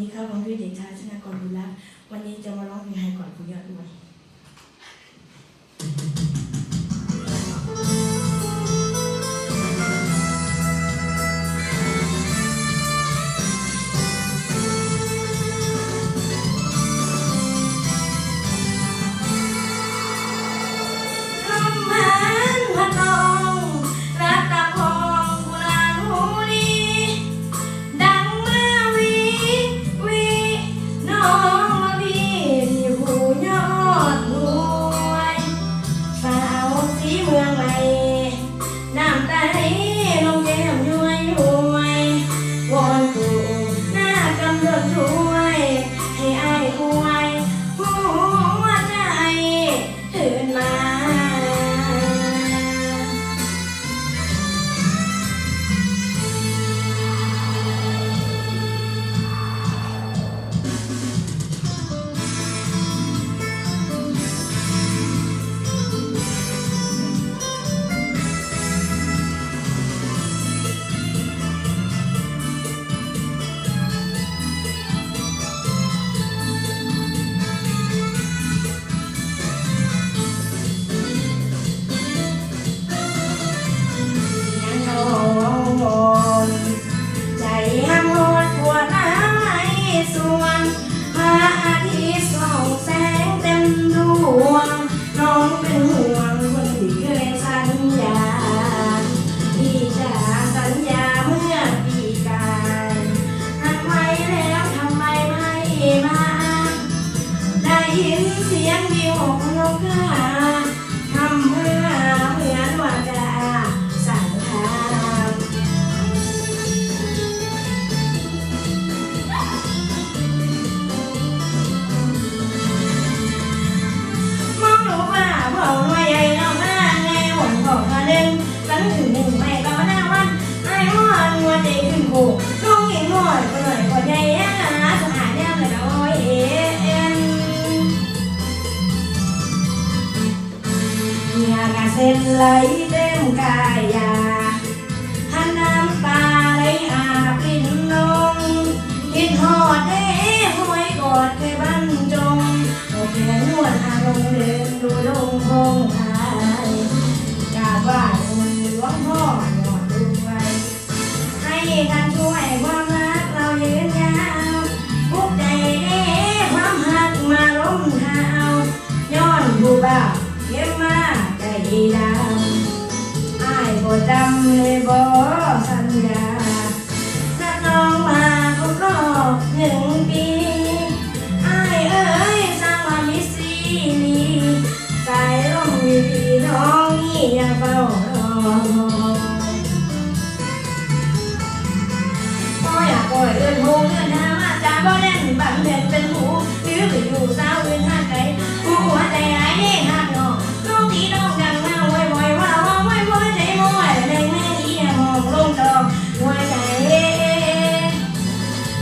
นี่ครับผมพี่เด็กชายชนากรบุญรักวันนี้จะมาร้องเพลงไฮก่อนคุณยอดด้วย นกกาทำเพื่อเหมือนว่าจะสั่งทางมองดูว่าเผาหน่วยใหญ่เราหน้าไงหวนของมาเล่นตั้งถึงหนึ่งไม่ก็หน้าวันไอ้วันวัวใจขึ้นโคลุงอีก เซ็นไหลเต็มกายยาหันน้ำตาไหลอาบลิ้นลงคิดหอดเด้หวยกอดเคยบรรจงโอแขนนวดอารมณ์เดินดูลงพงไทยกราบไหว้หลวงพ่อหนอดดูไว้ให้ท่านช่วยความรักเรายืนยาวทุกใจเด้ความหักมาล้มเท้าย้อนผู้บ่าว ดำอ้ายบ่จำเลยบ่สัญญาถ้าน้องมาครบรอบหนึ่งปีอายเอ้ยสร้างมามิสีนีสายลมมีพี่น้องนี่อย่าเฝ้ารอ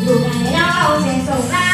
อยู่ไหนเราเสียงส่งรักตา